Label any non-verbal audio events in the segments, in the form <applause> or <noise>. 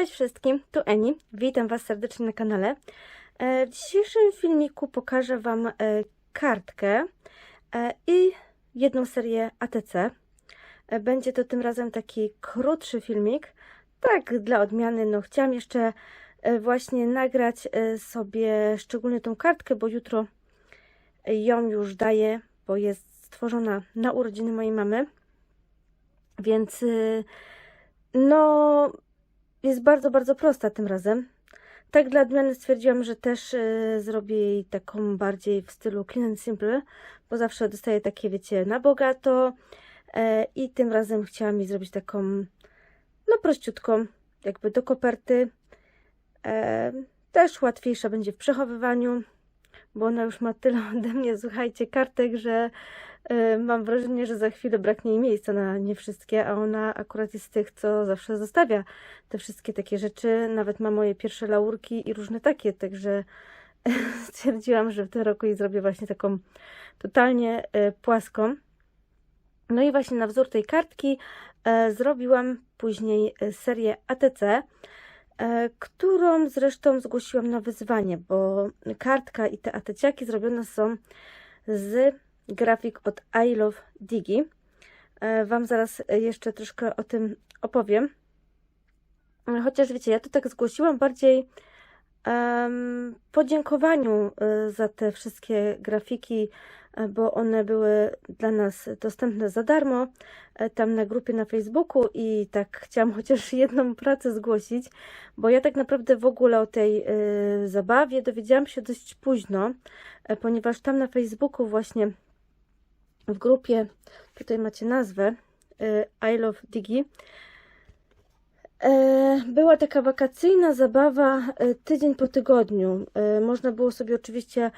Cześć wszystkim, tu Eni. Witam Was serdecznie na kanale. E, W dzisiejszym filmiku pokażę Wam e, kartkę e, i jedną serię ATC. Będzie to tym razem taki krótszy filmik. Tak, dla odmiany, no chciałam jeszcze właśnie nagrać sobie szczególnie tą kartkę, bo jutro ją już daję, bo jest stworzona na urodziny mojej mamy. Więc no jest bardzo, bardzo prosta tym razem. Tak dla odmiany stwierdziłam, że też y, zrobię jej taką bardziej w stylu clean and simple, bo zawsze dostaję takie, wiecie, na bogato e, i tym razem chciałam jej zrobić taką, no prościutką, jakby do koperty. E, też łatwiejsza będzie w przechowywaniu, bo ona już ma tyle <laughs> ode mnie, słuchajcie, kartek, że mam wrażenie, że za chwilę braknie jej miejsca na nie wszystkie, a ona akurat jest z tych, co zawsze zostawia te wszystkie takie rzeczy. Nawet ma moje pierwsze laurki i różne takie, także <laughs> stwierdziłam, że w tym roku jej zrobię właśnie taką totalnie e, płaską. No i właśnie na wzór tej kartki e, zrobiłam później serię ATC, którą zresztą zgłosiłam na wyzwanie, bo kartka i te ATCiaki zrobione są z grafik od I Love Digi. E, Wam zaraz jeszcze troszkę o tym opowiem. E, Chociaż wiecie, ja to tak zgłosiłam bardziej em, podziękowaniu e, za te wszystkie grafiki, bo one były dla nas dostępne za darmo tam na grupie na Facebooku i tak chciałam chociaż <laughs> jedną pracę zgłosić, bo ja tak naprawdę w ogóle o tej zabawie dowiedziałam się dość późno, ponieważ tam na Facebooku właśnie w grupie, tutaj macie nazwę e, I Love Digi, E, Była taka wakacyjna zabawa e, tydzień po tygodniu. Można było sobie oczywiście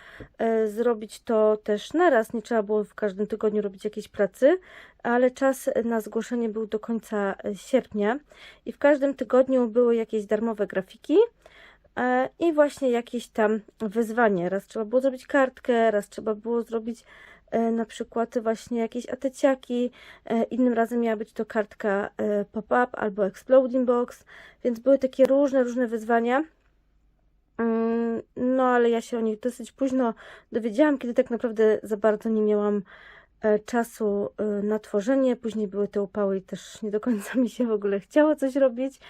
zrobić to też naraz, nie trzeba było w każdym tygodniu robić jakiejś pracy, ale czas na zgłoszenie był do końca sierpnia i w każdym tygodniu były jakieś darmowe grafiki i właśnie jakieś tam wyzwanie. Raz trzeba było zrobić kartkę, raz trzeba było zrobić na przykład właśnie jakieś ateciaki, e, innym razem miała być to kartka e, pop-up albo exploding box, więc były takie różne, różne wyzwania. Mm, No, ale ja się o nich dosyć późno dowiedziałam, kiedy tak naprawdę za bardzo nie miałam e, czasu e, na tworzenie. Później były te upały i też nie do końca <laughs> mi się w ogóle chciało coś robić,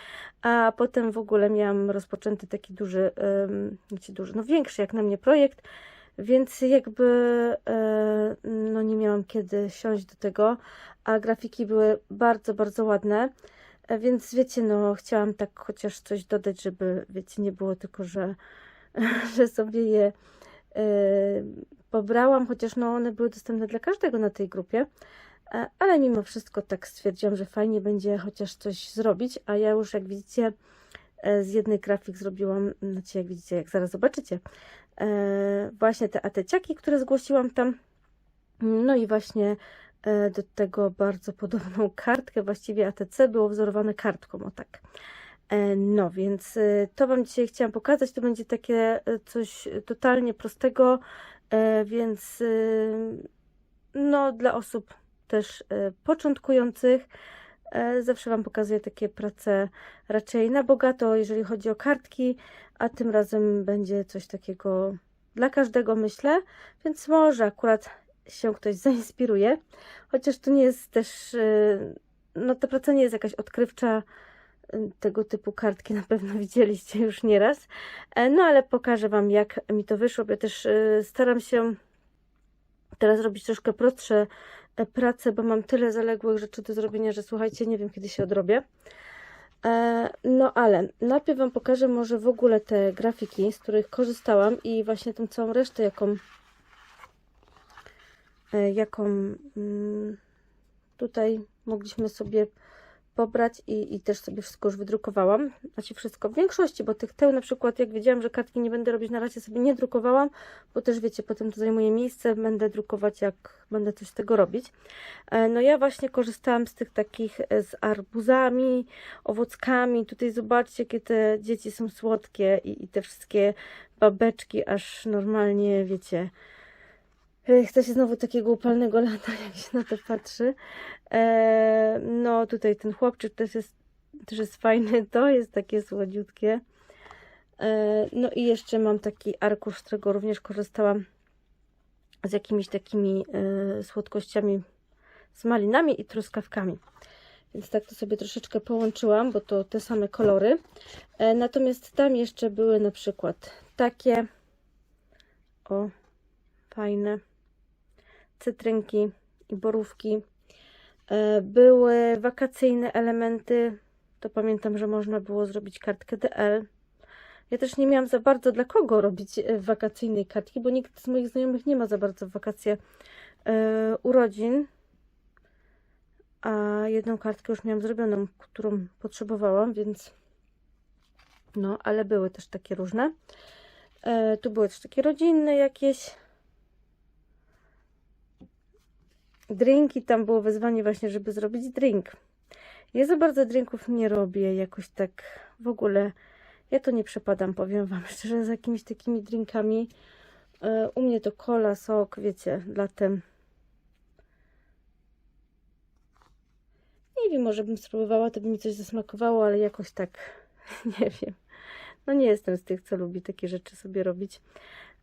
a potem w ogóle miałam rozpoczęty taki duży, znaczy duży, no większy jak na mnie projekt, więc jakby e, no nie miałam kiedy siąść do tego, a grafiki były bardzo, bardzo ładne. E, Więc wiecie, no chciałam tak chociaż coś dodać, żeby wiecie, nie było tylko, że, <laughs> że sobie je e, pobrałam, chociaż no one były dostępne dla każdego na tej grupie. Ale mimo wszystko tak stwierdziłam, że fajnie będzie chociaż coś zrobić, a ja już jak widzicie z jednej grafik zrobiłam, znaczy jak widzicie, jak zaraz zobaczycie, właśnie te ateciaki, które zgłosiłam tam. No i właśnie e, do tego bardzo podobną <laughs> kartkę, właściwie ATC było wzorowane kartką, o tak. E, No więc e, to Wam dzisiaj chciałam pokazać, to będzie takie e, coś totalnie prostego, e, więc e, no dla osób też e, początkujących e, zawsze Wam pokazuję takie prace raczej na bogato, jeżeli chodzi o kartki, a tym razem będzie coś takiego dla każdego, myślę, więc może akurat się ktoś <laughs> zainspiruje, chociaż to nie jest też, e, no ta praca nie jest jakaś odkrywcza, e, tego typu kartki <laughs> na pewno widzieliście już nieraz, E, no ale pokażę Wam jak mi to wyszło, ja też e, staram się teraz robić troszkę prostsze e, prace, bo mam tyle zaległych rzeczy do zrobienia, że słuchajcie, nie wiem kiedy się odrobię. E, No ale najpierw Wam pokażę może w ogóle te grafiki, z których korzystałam i właśnie tą całą resztę, jaką, e, jaką mm, tutaj mogliśmy sobie pobrać i, i też sobie wszystko już wydrukowałam. Znaczy wszystko w większości, bo tych teł na przykład, jak wiedziałam, że kartki nie będę robić na razie, sobie nie drukowałam, bo też wiecie, potem to zajmuje miejsce, będę drukować, jak będę coś z tego robić. E, No ja właśnie korzystałam z tych takich e, z arbuzami, owockami. Tutaj zobaczcie, jakie te dzieci są słodkie i, i te wszystkie babeczki, aż normalnie, wiecie, chce się znowu takiego upalnego lata, <laughs> jak się na to patrzy. E, No tutaj ten chłopczyk też jest Też jest fajny, <laughs> to jest takie słodziutkie. E, No i jeszcze mam taki arkusz, z którego również korzystałam z jakimiś takimi e, słodkościami, z malinami i truskawkami. Więc tak to sobie troszeczkę połączyłam, bo to te same kolory. E, Natomiast tam jeszcze były na przykład takie, o, fajne, cytrynki i borówki. E, Były wakacyjne elementy. To pamiętam, że można było zrobić kartkę DL. Ja też nie miałam za bardzo dla kogo robić e, wakacyjnej kartki, bo nikt z moich znajomych nie ma za bardzo wakacje e, urodzin. A jedną kartkę już miałam zrobioną, którą potrzebowałam, więc no, ale były też takie różne. Tu były też takie rodzinne jakieś. Drinki, tam było wyzwanie właśnie, żeby zrobić drink. Ja za bardzo drinków nie robię, jakoś tak w ogóle. Ja to nie przepadam, powiem Wam <laughs> szczerze, z jakimiś takimi drinkami. E, U mnie to cola, sok, wiecie, latem. Nie wiem, może bym spróbowała, to by mi coś zasmakowało, ale jakoś tak, <laughs> nie wiem. No nie jestem z tych, co lubi takie rzeczy sobie robić.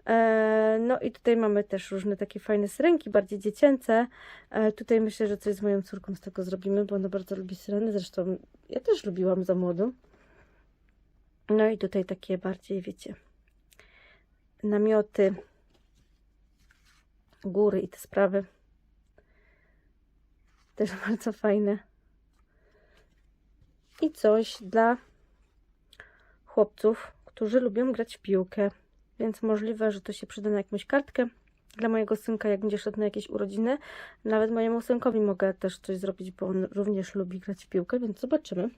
E, No i tutaj mamy też różne takie fajne syrenki, bardziej dziecięce. E, Tutaj myślę, że coś z moją córką z tego zrobimy, bo ona bardzo lubi syreny. Zresztą ja też lubiłam za młodu. No i tutaj takie bardziej, wiecie, namioty, góry i te sprawy. Też <laughs> bardzo fajne. I coś dla chłopców, którzy lubią grać w piłkę. Więc możliwe, że to się przyda na jakąś kartkę. Dla mojego synka, jak będzie szedł na jakieś urodziny, nawet mojemu synkowi mogę też coś zrobić, bo on również lubi grać w piłkę, więc zobaczymy.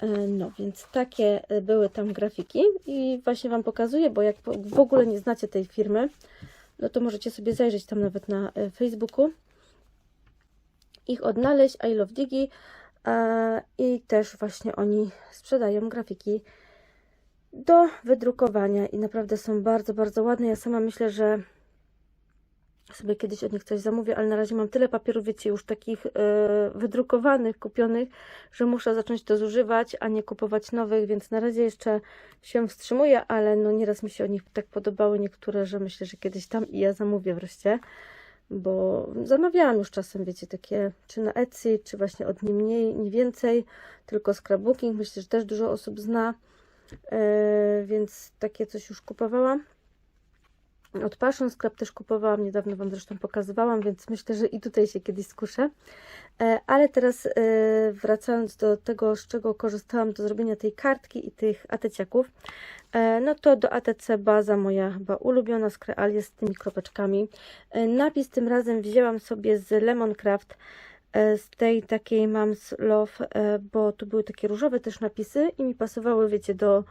E, No, więc takie e, były tam grafiki i właśnie Wam pokazuję, bo jak w ogóle nie znacie tej firmy, no to możecie sobie zajrzeć tam nawet na e, Facebooku, ich odnaleźć, I Love Digi i też właśnie oni sprzedają grafiki do wydrukowania i naprawdę są bardzo, bardzo ładne. Ja sama myślę, że sobie kiedyś od nich coś zamówię, ale na razie mam tyle papierów, wiecie, już takich e, wydrukowanych, kupionych, że muszę zacząć to zużywać, a nie kupować nowych, więc na razie jeszcze się wstrzymuję, ale no nieraz mi się od nich tak podobały niektóre, że myślę, że kiedyś tam i ja zamówię wreszcie, bo zamawiałam już czasem, wiecie, takie czy na Etsy, czy właśnie od nie mniej, nie więcej, tylko scrapbooking, myślę, że też dużo osób zna, e, więc takie coś już kupowałam. Od Passion Scrap też kupowałam, niedawno Wam zresztą pokazywałam, więc myślę, że i tutaj się kiedyś skuszę. E, Ale teraz e, wracając do tego, z czego korzystałam do zrobienia tej kartki i tych ateciaków, no to do ATC baza moja chyba ulubiona z Crealie z tymi kropeczkami. Napis tym razem wzięłam sobie z Lemoncraft, e, z tej takiej Mom's Love, e, bo tu były takie różowe też napisy i mi pasowały, wiecie, do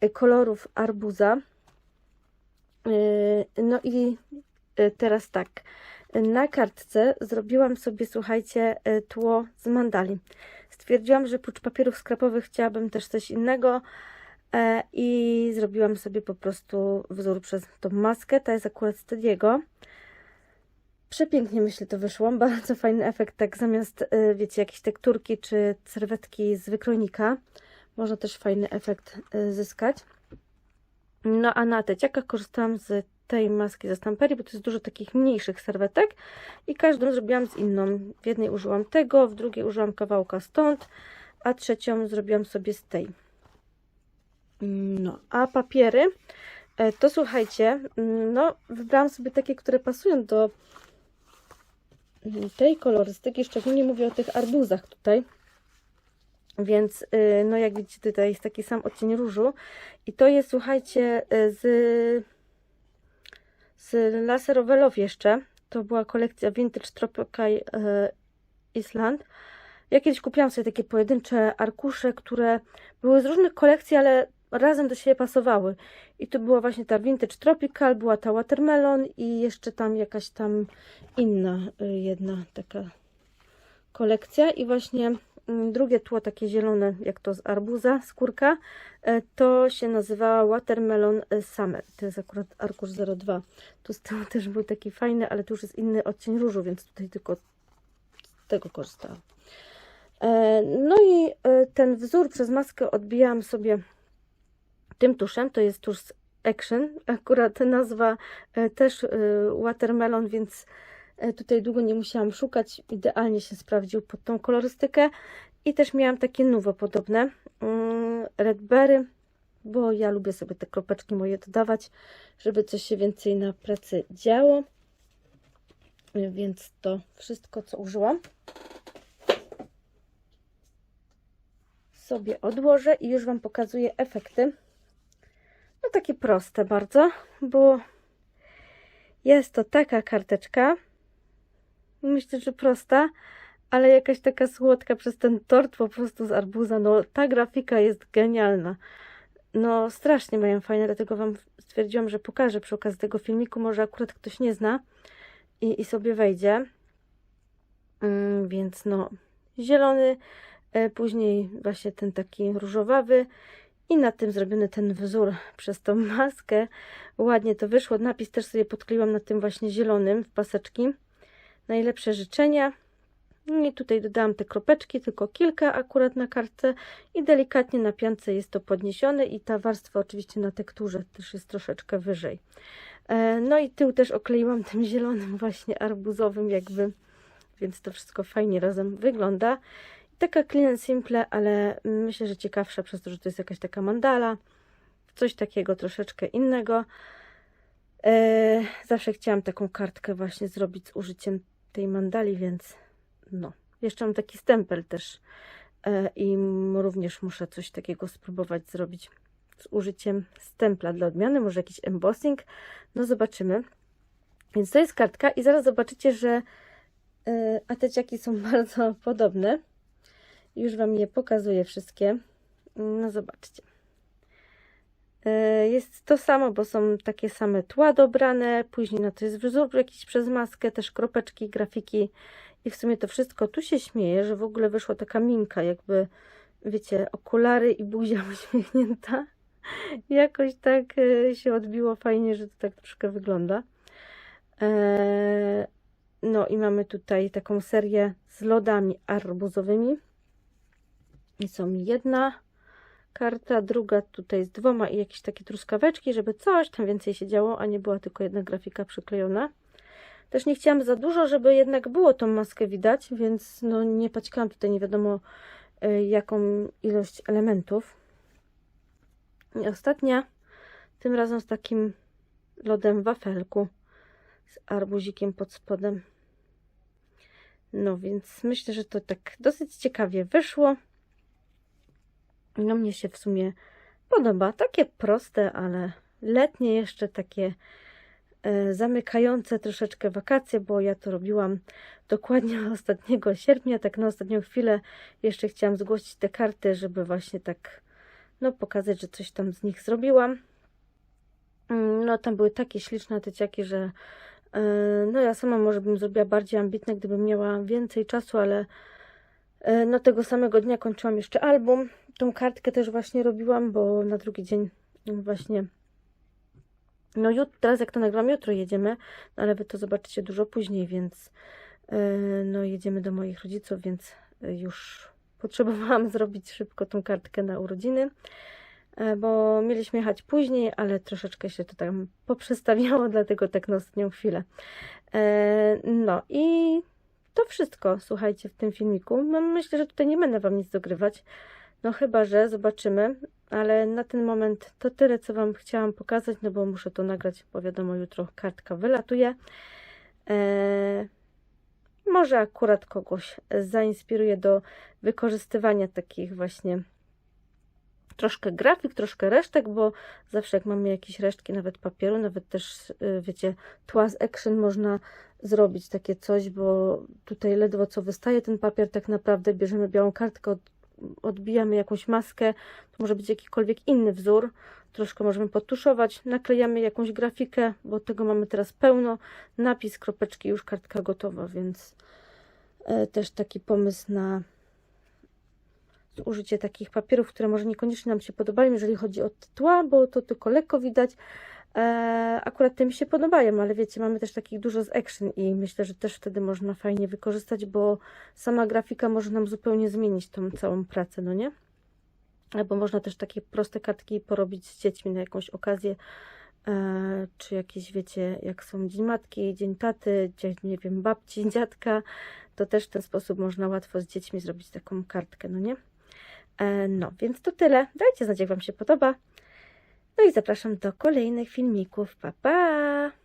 e, kolorów arbuza. No i teraz tak. Na kartce zrobiłam sobie, słuchajcie, tło z mandali. Stwierdziłam, że oprócz papierów skrapowych chciałabym też coś innego e, i zrobiłam sobie po prostu wzór przez tą maskę. Ta jest akurat z Tediego. Przepięknie myślę to wyszło. Bardzo fajny efekt, tak zamiast, yy, wiecie, jakieś tekturki czy serwetki z wykrojnika. Można też fajny efekt yy, zyskać. No a na teciakach korzystałam z tej maski ze Stamperii, bo to jest dużo takich mniejszych serwetek i każdą zrobiłam z inną. W jednej użyłam tego, w drugiej użyłam kawałka stąd, a trzecią zrobiłam sobie z tej. No, a papiery, e, to słuchajcie, mm, no wybrałam sobie takie, które pasują do tej kolorystyki, szczególnie mówię o tych arbuzach tutaj. Więc, y, no jak widzicie, tutaj jest taki sam odcień różu. I to jest, słuchajcie, y, z, z Laser Love jeszcze. To była kolekcja Vintage Tropical y, Island. Ja kiedyś kupiłam sobie takie pojedyncze arkusze, które były z różnych kolekcji, ale razem do siebie pasowały. I tu była właśnie ta Vintage Tropical, była ta Watermelon i jeszcze tam jakaś tam inna y, jedna taka kolekcja. I właśnie mm, drugie tło takie zielone, jak to z arbuza, skórka, e, to się nazywa Watermelon Summer. To jest akurat arkusz 02. Tu z tyłu <laughs> też był taki fajny, ale tu już jest inny odcień różu, więc tutaj tylko tego korzystałam. E, No i ten wzór przez maskę odbijałam sobie tym tuszem, to jest tusz Action, akurat nazwa e, też e, Watermelon, więc e, tutaj długo nie musiałam szukać, idealnie się sprawdził pod tą kolorystykę i też miałam takie nuwo podobne, mm, Red Berry, bo ja lubię sobie te kropeczki moje dodawać, żeby coś się więcej na pracy działo, więc to wszystko co użyłam. sobie odłożę i już Wam pokazuję efekty. Takie proste bardzo, bo jest to taka karteczka. Myślę, że prosta, ale jakaś taka słodka przez ten tort po prostu z arbuza. No ta grafika jest genialna. No strasznie mają fajne, dlatego Wam stwierdziłam, że pokażę przy okazji tego filmiku. Może akurat ktoś nie zna i, i sobie wejdzie. Mm, więc no zielony, E, Później właśnie ten taki różowawy i na tym zrobiony ten wzór przez tą maskę. Ładnie to wyszło. Napis też sobie podkleiłam na tym właśnie zielonym w paseczki. Najlepsze życzenia. No I tutaj dodałam te kropeczki, tylko kilka akurat na kartce i delikatnie na piance jest to podniesione i ta warstwa oczywiście na tekturze też jest troszeczkę wyżej. E, No i tył też okleiłam tym zielonym właśnie arbuzowym jakby, więc to wszystko fajnie razem wygląda. Taka clean and simple, ale myślę, że ciekawsza przez to, że to jest jakaś taka mandala. Coś takiego troszeczkę innego. E, zawsze chciałam taką kartkę właśnie zrobić z użyciem tej mandali, więc no. Jeszcze mam taki stempel też e, i również muszę coś takiego spróbować zrobić z użyciem stempla dla odmiany, może jakiś embossing. No zobaczymy. Więc to jest kartka i zaraz zobaczycie, że e, ateciaki są <laughs> bardzo podobne. Już Wam je pokazuję wszystkie. No zobaczcie. E, Jest to samo, bo są takie same tła dobrane. Później no to jest wzór jakiś przez maskę, też kropeczki, grafiki. I w sumie to wszystko. Tu się śmieję, że w ogóle wyszła taka minka, jakby wiecie, okulary i buzia <laughs> uśmiechnięta. Jakoś tak e, się odbiło fajnie, że to tak troszkę wygląda. E, No i mamy tutaj taką serię z lodami arbuzowymi. Są jedna karta, druga tutaj z dwoma i jakieś takie truskaweczki, żeby coś tam więcej się działo, a nie była tylko jedna grafika przyklejona. Też nie chciałam za dużo, żeby jednak było tą maskę widać, więc no nie paćkałam tutaj nie wiadomo y, jaką ilość elementów. I ostatnia, tym razem z takim lodem wafelku z arbuzikiem pod spodem. No więc myślę, że to tak dosyć ciekawie wyszło. No mnie się w sumie podoba. Takie proste, ale letnie jeszcze takie e, zamykające troszeczkę wakacje, bo ja to robiłam dokładnie <laughs> ostatniego sierpnia, tak na ostatnią chwilę jeszcze chciałam zgłosić te karty, żeby właśnie tak no pokazać, że coś tam z nich zrobiłam. Mm, No tam były takie śliczne tyciaki, że e, no ja sama może bym zrobiła bardziej ambitne, gdybym miała więcej czasu, ale e, no tego samego dnia kończyłam jeszcze album. Tą kartkę też właśnie robiłam, bo na drugi dzień właśnie no jutro, teraz jak to nagram, jutro jedziemy, no ale wy to zobaczycie dużo później, więc e, no jedziemy do moich rodziców, więc e, już <laughs> potrzebowałam zrobić szybko tą kartkę na urodziny, e, bo mieliśmy jechać później, ale troszeczkę się to tam <laughs> poprzestawiało, dlatego tak na ostatnią chwilę. E, No i to wszystko, słuchajcie, w tym filmiku. No, Myślę, że tutaj nie będę Wam nic dogrywać, no chyba, że zobaczymy, ale na ten moment to tyle, co Wam chciałam pokazać, no bo muszę to nagrać, bo wiadomo, jutro kartka wylatuje. Eee, może akurat kogoś zainspiruje do wykorzystywania takich właśnie troszkę grafik, troszkę resztek, bo zawsze jak mamy jakieś resztki, nawet papieru, nawet też, y, wiecie, tła z action można zrobić takie coś, bo tutaj ledwo co wystaje ten papier, tak naprawdę bierzemy białą kartkę, odbijamy jakąś maskę, to może być jakikolwiek inny wzór, troszkę możemy potuszować, naklejamy jakąś grafikę, bo tego mamy teraz pełno, napis, kropeczki, już kartka gotowa, więc e, też taki pomysł na użycie takich papierów, które może niekoniecznie nam się podobają, jeżeli chodzi o tła, bo to tylko lekko widać, akurat te mi się podobają, ale wiecie, mamy też takich dużo z action i myślę, że też wtedy można fajnie wykorzystać, bo sama grafika może nam zupełnie zmienić tą całą pracę, no nie? Albo można też takie proste kartki porobić z dziećmi na jakąś okazję, e, czy jakieś, wiecie, jak są Dzień Matki, Dzień Taty, dzień, nie wiem, babci, <laughs> dziadka, to też w ten sposób można łatwo z dziećmi zrobić taką kartkę, no nie? E, no, więc to tyle. Dajcie znać, jak Wam się podoba. No i zapraszam do kolejnych filmików. Pa, pa!